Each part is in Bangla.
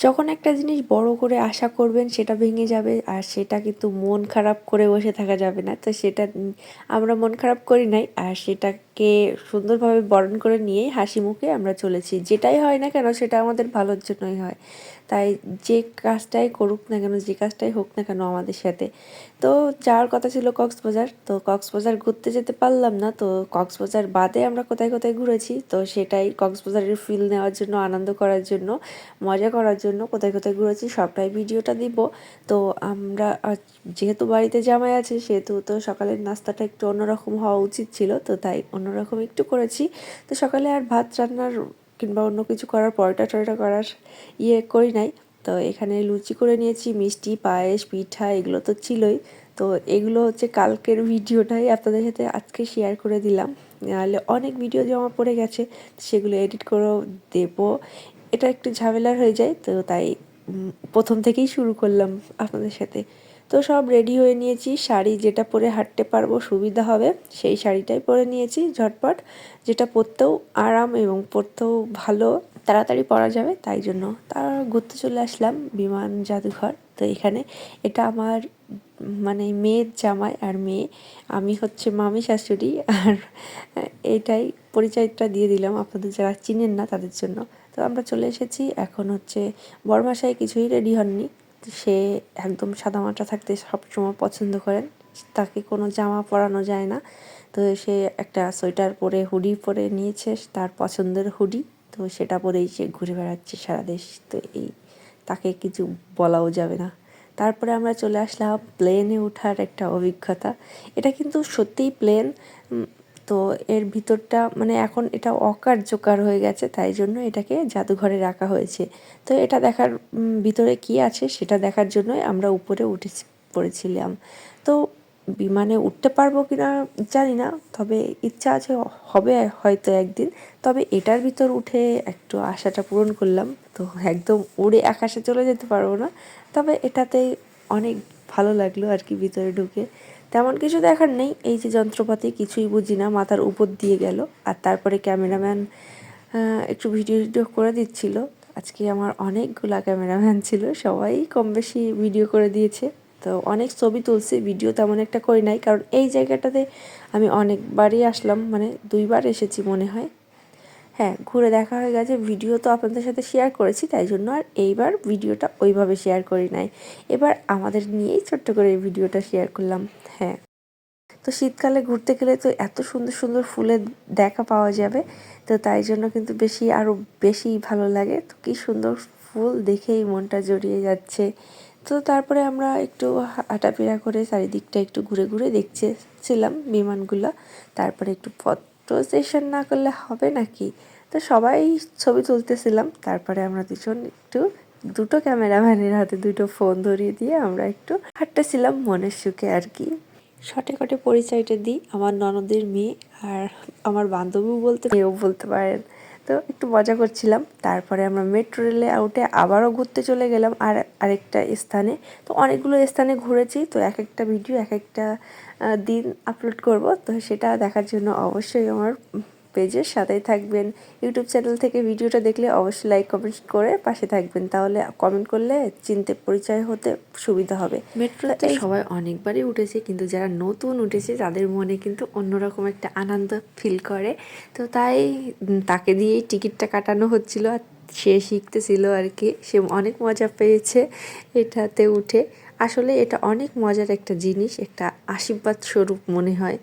যখন একটা জিনিস বড় করে আশা করবেন সেটা ভেঙে যাবে, আর সেটা কিন্তু মন খারাপ করে বসে থাকা যাবে না। তো সেটা আমরা মন খারাপ করি নাই, আর সেটাকে সুন্দরভাবে বরণ করে নিয়েই হাসি মুখে আমরা চলেছি। যেটাই হয় না কেন সেটা আমাদের ভালোর জন্যই হয়। তাই যে কাজটাই করুক না কেন, যে কাজটাই হোক না কেন আমাদের সাথে। তো যাওয়ার কথা ছিল কক্সবাজার। তো কক্সবাজার ঘুরতে যেতে পারলাম না। তো কক্সবাজার বাদে আমরা কোথায় কোথায় ঘুরেছি, তো সেটাই কক্সবাজারের ফিল নেওয়ার জন্য, আনন্দ করার জন্য, মজা করার জন্য কোথায় কোথায় ঘুরেছি সবটাই ভিডিওটা দিব। তো আমরা যেহেতু বাড়িতে জামাই আছে, সেহেতু তো সকালের নাস্তাটা একটু অন্যরকম হওয়া উচিত ছিল। তো তাই অন্যরকম একটু করেছি। তো সকালে আর ভাত রান্নার কিংবা অন্য কিছু করার পরোটা টরোটা করার ইয়ে করি নাই। তো এখানে লুচি করে নিয়েছি, মিষ্টি, পায়েস, পিঠা, এগুলো তো ছিলই। তো এগুলো হচ্ছে কালকের ভিডিওটাই আপনাদের সাথে আজকে শেয়ার করে দিলাম। নাহলে অনেক ভিডিও জমা পড়ে গেছে, সেগুলো এডিট করেও দেবো। এটা একটু ঝামেলার হয়ে যায়, তো তাই প্রথম থেকেই শুরু করলাম আপনাদের সাথে। তো সব রেডি হয়ে নিয়েছি। শাড়ি যেটা পরে হাঁটতে পারব সুবিধা হবে, সেই শাড়িটাই পরে নিয়েছি ঝটপট। যেটা পরতেও আরাম এবং পরতেও ভালো, তাড়াতাড়ি পরা যাবে, তাই জন্য। তার ঘুরতে চলে আসলাম বিমান জাদুঘর। তো এখানে এটা আমার মানে মেয়ের জামাই আর মেয়ে। আমি হচ্ছে মামি শাশুড়ি আর এটাই পরিচয়টা দিয়ে দিলাম। আপনাদের যারা চিনেন না তাদের জন্য। তো আমরা চলে এসেছি, এখন হচ্ছে বরমাসায় কিছুই রেডি হননি। সে একদম সাদামাটা থাকতে সবসময় পছন্দ করেন। তাকে কোনো জামা পরানো যায় না। তো সে একটা সোয়েটার পরে হুডি পরে নিয়েছে, তার পছন্দের হুডি। তো সেটা পরেই সে ঘুরে বেড়াচ্ছে সারা দেশ। তো এই তাকে কিছু বলাও যাবে না। তারপরে আমরা চলে আসলাম প্লেনে ওঠার একটা অভিজ্ঞতা। এটা কিন্তু সত্যিই প্লেন তো এর ভিতরটা মানে এখন এটা অকার্যকর হয়ে গেছে, তাই জন্য এটাকে জাদুঘরে রাখা হয়েছে। তো এটা দেখার ভিতরে কি আছে সেটা দেখার জন্যই আমরা উপরে উঠে পড়েছিলাম। তো বিমানে উঠতে পারব কি না জানি না, তবে ইচ্ছা আছে, হবে হয়তো একদিন। তবে এটার ভিতর উঠে একটু আশাটা পূরণ করলাম। তো একদম উড়ে আকাশে চলে যেতে পারব না। তবে এটাতে অনেক ভালো লাগল আর কি ভিতরে ঢুকে। তেমন কিছু দেখার নেই। এই যে যন্ত্রপাতি কিছুই বুঝি না, মাথার উপর দিয়ে গেল। আর তারপরে ক্যামেরাম্যান একটু ভিডিও ভিডিও করে দিচ্ছিল। আজকে আমার অনেকগুলা ক্যামেরাম্যান ছিল, সবাই কম বেশি ভিডিও করে দিয়েছে। তো অনেক ছবি তুলছি, ভিডিও তেমন একটা করি নাই। কারণ এই জায়গাটাতে আমি অনেকবারই আসলাম মানে দুইবার এসেছি মনে হয়। হ্যাঁ ঘুরে দেখা হয়ে গেছে। ভিডিও তো আপনাদের সাথে শেয়ার করেছি, তাই জন্য আর এইবার ভিডিওটা ওইভাবে শেয়ার করি নাই। এবার আমাদের নিয়েই ছোট্ট করে এই ভিডিওটা শেয়ার করলাম হ্যাঁ। তো শীতকালে ঘুরতে গেলে তো এত সুন্দর সুন্দর ফুলের দেখা পাওয়া যাবে, তো তাই জন্য কিন্তু বেশি আরও বেশি ভালো লাগে। তো কী সুন্দর ফুল দেখেই মনটা জড়িয়ে যাচ্ছে। তো তারপরে আমরা একটু হাঁটাফেরা করে চারিদিকটা একটু ঘুরে ঘুরে দেখছিলাম বিমানগুলো, তারপরে একটু ফটো সেশন না করলে হবে নাকি? তো সবাই ছবি তুলতেছিলাম। তারপরে আমরা দুজন একটু দুটো ক্যামেরাম্যানের হাতে দুটো ফোন ধরিয়ে দিয়ে আমরা একটু হাঁটতেছিলাম মনের সুখে আর কি। শটে কটে পরিচয়টা দিই। আমার ননদের মেয়ে আর আমার বান্ধবীও বলতে মেয়েও বলতে পারেন। তো একটু মজা করছিলাম। তারপরে আমরা মেট্রো রেলে আউটে আবারও ঘুরতে চলে গেলাম আর আরেকটা স্থানে। তো অনেকগুলো স্থানে ঘুরেছি, তো এক একটা ভিডিও এক একটা দিন আপলোড করব। তো সেটা দেখার জন্য অবশ্যই আমার পেজের সাথেই থাকবেন। ইউটিউব চ্যানেল থেকে ভিডিওটা দেখলে অবশ্যই লাইক কমেন্ট করে পাশে থাকবেন। তাহলে কমেন্ট করলে চিনতে পরিচয় হতে সুবিধা হবে। মেট্রোতে সবাই অনেকবারই উঠেছে কিন্তু যারা নতুন উঠেছে তাদের মনে কিন্তু অন্যরকম একটা আনন্দ ফিল করে। তো তাই তাকে দিয়েই টিকিটটা কাটানো হচ্ছিল আর সে শিখতেছিল আর কি। সে অনেক মজা পেয়েছে এটাতে উঠে। আসলে এটা অনেক মজার একটা জিনিস একটা আশীর্বাদ স্বরূপ মনে হয়।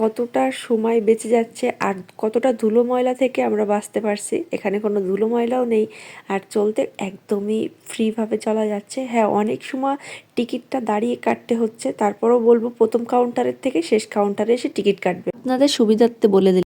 কতটা সময় বেঁচে যাচ্ছে আর কতটা ধুলো ময়লা থেকে আমরা বাঁচতে পারছি, এখানে কোনো ধুলো ময়লাও নেই আর চলতে একদমই ফ্রিভাবে চলা যাচ্ছে। হ্যাঁ অনেক সময় টিকিটটা দাঁড়িয়ে কাটতে হচ্ছে, তারপরও বলব প্রথম কাউন্টারের থেকে শেষ কাউন্টারে এসে টিকিট কাটবে। আপনাদের সুবিধার্থে বলে দিলাম।